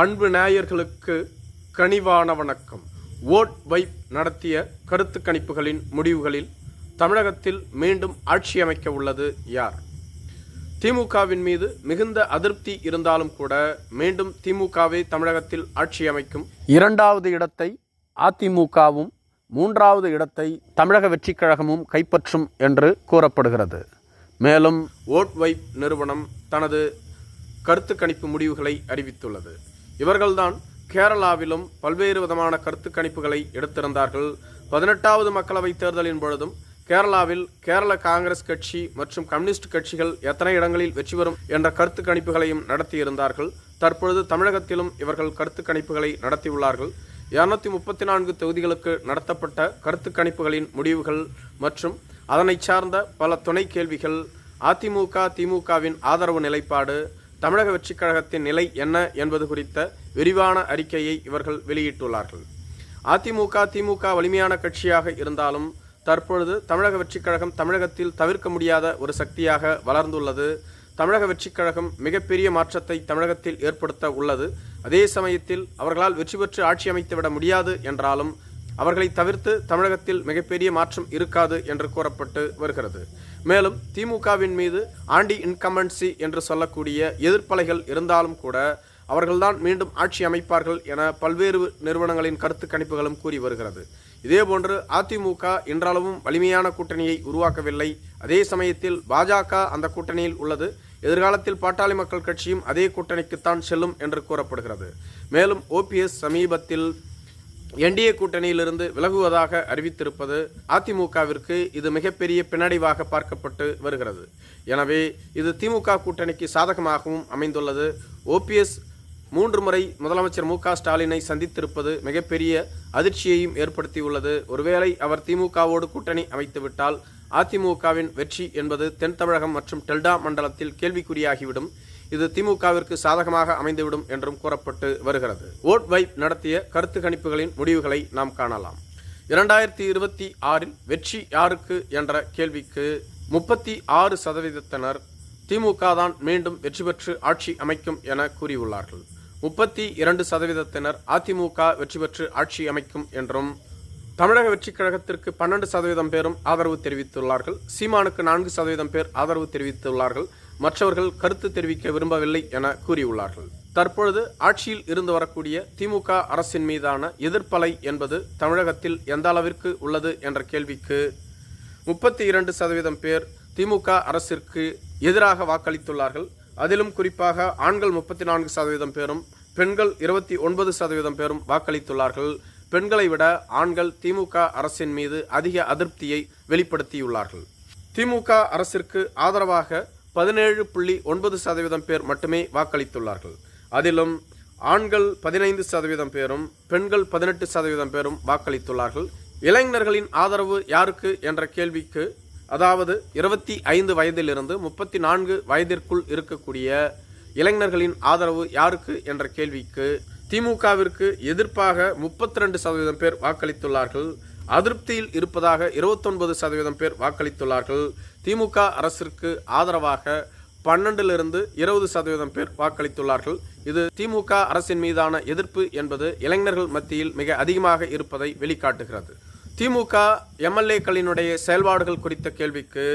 அன்பு நேயர்களுக்கு கனிவான வணக்கம். ஓட் வைப் நடத்திய கருத்து கணிப்புகளின் முடிவுகளில் தமிழகத்தில் மீண்டும் ஆட்சி அமைக்க உள்ளது யார்? திமுகவின் மீது மிகுந்த அதிருப்தி இருந்தாலும் கூட மீண்டும் திமுகவே தமிழகத்தில் ஆட்சி அமைக்கும். இரண்டாவது இடத்தை அதிமுகவும் மூன்றாவது இடத்தை தமிழக வெற்றிக் கழகமும் கைப்பற்றும் என்று கூறப்படுகிறது. மேலும் ஓட் வைப் நிறுவனம் தனது கருத்து கணிப்பு முடிவுகளை அறிவித்துள்ளது. இவர்கள்தான் கேரளாவிலும் பல்வேறு விதமான கருத்து கணிப்புகளை எடுத்திருந்தார்கள். பதினெட்டாவது மக்களவைத் தேர்தலின் பொழுதும் கேரளாவில் கேரள காங்கிரஸ் கட்சி மற்றும் கம்யூனிஸ்ட் கட்சிகள் எத்தனை இடங்களில் வெற்றி பெறும் என்ற கருத்து கணிப்புகளையும் நடத்தியிருந்தார்கள். தற்பொழுது தமிழகத்திலும் இவர்கள் கருத்து கணிப்புகளை நடத்தியுள்ளார்கள். இருநூத்தி முப்பத்தி நான்கு தொகுதிகளுக்கு நடத்தப்பட்ட கருத்து கணிப்புகளின் முடிவுகள் மற்றும் அதனை சார்ந்த பல துணை கேள்விகள் அதிமுக திமுகவின் ஆதரவு நிலைப்பாடு தமிழக வெற்றிக் கழகத்தின் நிலை என்ன என்பது குறித்த விரிவான அறிக்கையை இவர்கள் வெளியிட்டுள்ளார்கள். அதிமுக திமுக வலிமையான கட்சியாக இருந்தாலும் தற்பொழுது தமிழக வெற்றிக் கழகம் தமிழகத்தில் தவிர்க்க முடியாத ஒரு சக்தியாக வளர்ந்துள்ளது. தமிழக வெற்றிக் கழகம் மிகப்பெரிய மாற்றத்தை தமிழகத்தில் ஏற்படுத்த உள்ளது. அதே சமயத்தில் அவர்களால் வெற்றி பெற்று ஆட்சி அமைத்துவிட முடியாது என்றாலும் அவர்களை தவிர்த்து தமிழகத்தில் மிகப்பெரிய மாற்றம் இருக்காது என்று கூறப்பட்டு வருகிறது. மேலும் திமுகவின் மீது ஆண்டி இன்கமன்சி என்று சொல்லக்கூடிய எதிர்ப்பலைகள் இருந்தாலும் கூட அவர்கள்தான் மீண்டும் ஆட்சி அமைப்பார்கள் என பல்வேறு நிறுவனங்களின் கருத்து கணிப்புகளும் கூறி வருகிறது. இதேபோன்று அதிமுக இன்றளவும் வலிமையான கூட்டணியை உருவாக்கவில்லை. அதே சமயத்தில் பாஜக அந்த கூட்டணியில் உள்ளது. எதிர்காலத்தில் பாட்டாளி மக்கள் கட்சியும் அதே கூட்டணிக்குத்தான் செல்லும் என்று கூறப்படுகிறது. மேலும் ஓபிஎஸ் சமீபத்தில் என்டிஏ கூட்டணியிலிருந்து விலகுவதாக அறிவித்திருப்பது அதிமுகவிற்கு இது மிகப்பெரிய பின்னடைவாக பார்க்கப்பட்டு வருகிறது. எனவே இது திமுக கூட்டணிக்கு சாதகமாகவும் அமைந்துள்ளது. ஓபிஎஸ் மூன்று முறை முதலமைச்சர் மு ஸ்டாலினை சந்தித்திருப்பது மிகப்பெரிய அதிர்ச்சியையும் ஏற்படுத்தியுள்ளது. ஒருவேளை அவர் திமுகவோடு கூட்டணி அமைத்துவிட்டால் அதிமுகவின் வெற்றி என்பது தென் தமிழகம் மற்றும் டெல்டா மண்டலத்தில் கேள்விக்குறியாகிவிடும். இது திமுகவிற்கு சாதகமாக அமைந்துவிடும் என்றும் கூறப்பட்டு வருகிறது. ஓட் வைப் நடத்திய கருத்து கணிப்புகளின் முடிவுகளை நாம் காணலாம். இரண்டாயிரத்தி இருபத்தி ஆறில் வெற்றி யாருக்கு என்ற கேள்விக்கு முப்பத்தி ஆறு சதவீதத்தினர் திமுக தான் மீண்டும் வெற்றி பெற்று ஆட்சி அமைக்கும் என கூறியுள்ளார்கள். முப்பத்தி இரண்டு சதவீதத்தினர் அதிமுக வெற்றி பெற்று ஆட்சி அமைக்கும் என்றும் தமிழக வெற்றிக் கழகத்திற்கு பன்னெண்டு சதவீதம் பேரும் ஆதரவு தெரிவித்துள்ளார்கள். சீமானுக்கு நான்கு சதவீதம் பேர் ஆதரவு தெரிவித்துள்ளார்கள். மற்றவர்கள் கருத்து தெரிவிக்க விரும்பவில்லை என கூறியுள்ளார்கள். தற்பொழுது ஆட்சியில் இருந்து வரக்கூடிய திமுக அரசின் மீதான எதிர்ப்பலை என்பது தமிழகத்தில் எந்த அளவிற்கு உள்ளது என்ற கேள்விக்கு முப்பத்தி இரண்டு சதவீதம் பேர் திமுக அரசிற்கு எதிராக வாக்களித்துள்ளார்கள். அதிலும் குறிப்பாக ஆண்கள் முப்பத்தி நான்கு சதவீதம் பேரும் பெண்கள் இருபத்தி ஒன்பது சதவீதம் பேரும் வாக்களித்துள்ளார்கள். பெண்களை விட ஆண்கள் திமுக அரசின் மீது அதிக அதிருப்தியை வெளிப்படுத்தியுள்ளார்கள். திமுக அரசிற்கு ஆதரவாக பதினேழு புள்ளி ஒன்பது சதவீதம் பேர் மட்டுமே வாக்களித்துள்ளார்கள். அதிலும் ஆண்கள் பதினைந்து சதவீதம் பேரும் பெண்கள் பதினெட்டு சதவீதம் பேரும் வாக்களித்துள்ளார்கள். இளைஞர்களின் ஆதரவு யாருக்கு என்ற கேள்விக்கு அதாவது இருபத்தி ஐந்து வயதிலிருந்து முப்பத்தி நான்கு வயதிற்குள் இருக்கக்கூடிய இளைஞர்களின் ஆதரவு யாருக்கு என்ற கேள்விக்கு திமுகவிற்கு எதிர்ப்பாக முப்பத்தி ரெண்டு சதவீதம் பேர் வாக்களித்துள்ளார்கள். அதிருப்தியில் இருப்பதாக இருபத்தொன்பது சதவீதம் பேர் வாக்களித்துள்ளார்கள். திமுக அரசிற்கு ஆதரவாக பன்னெண்டிலிருந்து இருபது சதவீதம் பேர் வாக்களித்துள்ளார்கள். இது திமுக அரசின் மீதான எதிர்ப்பு என்பது இளைஞர்கள் மத்தியில் மிக அதிகமாக இருப்பதை வெளிக்காட்டுகிறது. திமுக எம்எல்ஏக்களினுடைய செயல்பாடுகள் குறித்த கேள்விக்கு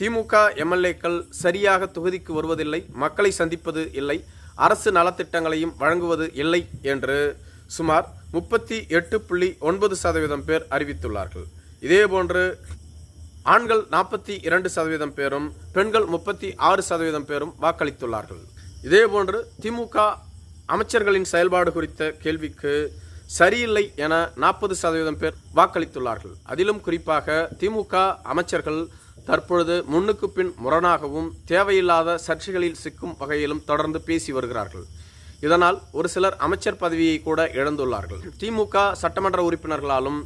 திமுக எம்எல்ஏக்கள் சரியாக தொகுதிக்கு வருவதில்லை மக்களை சந்திப்பது இல்லை அரசு நலத்திட்டங்களையும் வழங்குவது இல்லை என்று சுமார் முப்பத்தி எட்டு புள்ளி ஒன்பது சதவீதம் பேர் அறிவித்துள்ளார்கள். இதேபோன்று ஆண்கள் நாற்பத்தி இரண்டு சதவீதம் பேரும் பெண்கள் முப்பத்தி ஆறு சதவீதம் பேரும் வாக்களித்துள்ளார்கள். இதேபோன்று திமுக அமைச்சர்களின் செயல்பாடு குறித்த கேள்விக்கு சரியில்லை என நாற்பது சதவீதம் பேர் வாக்களித்துள்ளார்கள். அதிலும் குறிப்பாக திமுக அமைச்சர்கள் தற்பொழுது முன்னுக்கு பின் முரணாகவும் தேவையில்லாத சர்ச்சைகளில் சிக்கும் வகையிலும் தொடர்ந்து பேசி வருகிறார்கள். இதனால் ஒரு சிலர் அமைச்சர் பதவியை கூட இழந்துள்ளார்கள். திமுக சட்டமன்ற உறுப்பினர்களாலும்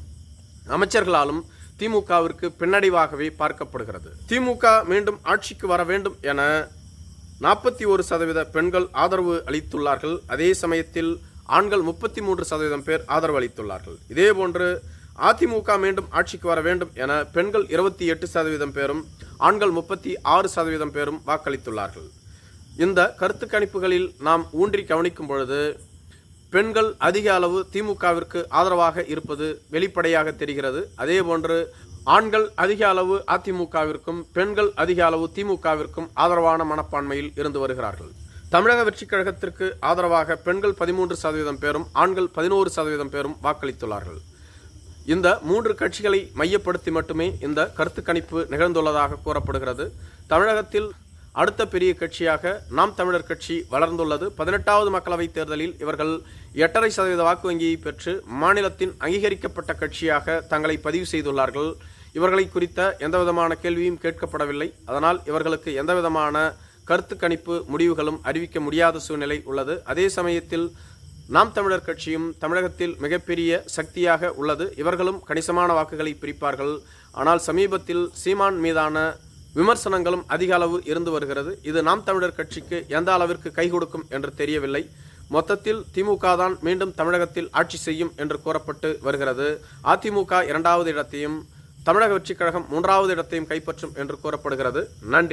அமைச்சர்களாலும் திமுகவிற்கு பின்னடைவாகவே பார்க்கப்படுகிறது. திமுக மீண்டும் ஆட்சிக்கு வர வேண்டும் என நாற்பத்தி ஒரு சதவீத பெண்கள் ஆதரவு அளித்துள்ளார்கள். அதே சமயத்தில் ஆண்கள் முப்பத்தி மூன்று சதவீதம் பேர் ஆதரவு அளித்துள்ளார்கள். இதேபோன்று அதிமுக மீண்டும் ஆட்சிக்கு வர வேண்டும் என பெண்கள் இருபத்தி எட்டு சதவீதம் பேரும் ஆண்கள் முப்பத்தி ஆறு சதவீதம் பேரும் வாக்களித்துள்ளார்கள். இந்த கருத்து கணிப்புகளில் நாம் ஊன்றி கவனிக்கும் பொழுது பெண்கள் அதிக அளவு திமுகவிற்கு ஆதரவாக இருப்பது வெளிப்படையாக தெரிகிறது. அதேபோன்று ஆண்கள் அதிக அளவு அதிமுகவிற்கும் பெண்கள் அதிக அளவு திமுகவிற்கும் ஆதரவான மனப்பான்மையில் இருந்து வருகிறார்கள். தமிழக வெற்றிக் கழகத்திற்கு ஆதரவாக பெண்கள் பதிமூன்று சதவீதம் பேரும் ஆண்கள் பதினோரு சதவீதம் பேரும் வாக்களித்துள்ளார்கள். இந்த மூன்று கட்சிகளை மையப்படுத்தி மட்டுமே இந்த கருத்து கணிப்பு நிகழ்ந்துள்ளதாக கூறப்படுகிறது. தமிழகத்தில் அடுத்த பெரிய கட்சியாக நாம் தமிழர் கட்சி வளர்ந்துள்ளது. பதினெட்டாவது மக்களவைத் தேர்தலில் இவர்கள் எட்டரை சதவீத வாக்கு வங்கியை பெற்று மாநிலத்தின் அங்கீகரிக்கப்பட்ட கட்சியாக தங்களை பதிவு செய்துள்ளார்கள். இவர்களை குறித்த எந்தவிதமான கேள்வியும் கேட்கப்படவில்லை. அதனால் இவர்களுக்கு எந்தவிதமான கருத்து கணிப்பு முடிவுகளும் அறிவிக்க முடியாத சூழ்நிலை உள்ளது. அதே சமயத்தில் நாம் தமிழர் கட்சியும் தமிழகத்தில் மிகப்பெரிய சக்தியாக உள்ளது. இவர்களும் கணிசமான வாக்குகளை பிரிப்பார்கள். ஆனால் சமீபத்தில் சீமான் மீதான விமர்சனங்களும் அதிக அளவு இருந்து வருகிறது. இது நாம் தமிழர் கட்சிக்கு எந்த அளவிற்கு கை கொடுக்கும் என்று தெரியவில்லை. மொத்தத்தில் திமுக தான் மீண்டும் தமிழகத்தில் ஆட்சி செய்யும் என்று கூறப்பட்டு வருகிறது. அதிமுக இரண்டாவது இடத்தையும் தமிழக வெற்றிக் கழகம் மூன்றாவது இடத்தையும் கைப்பற்றும் என்று கூறப்படுகிறது. நன்றி.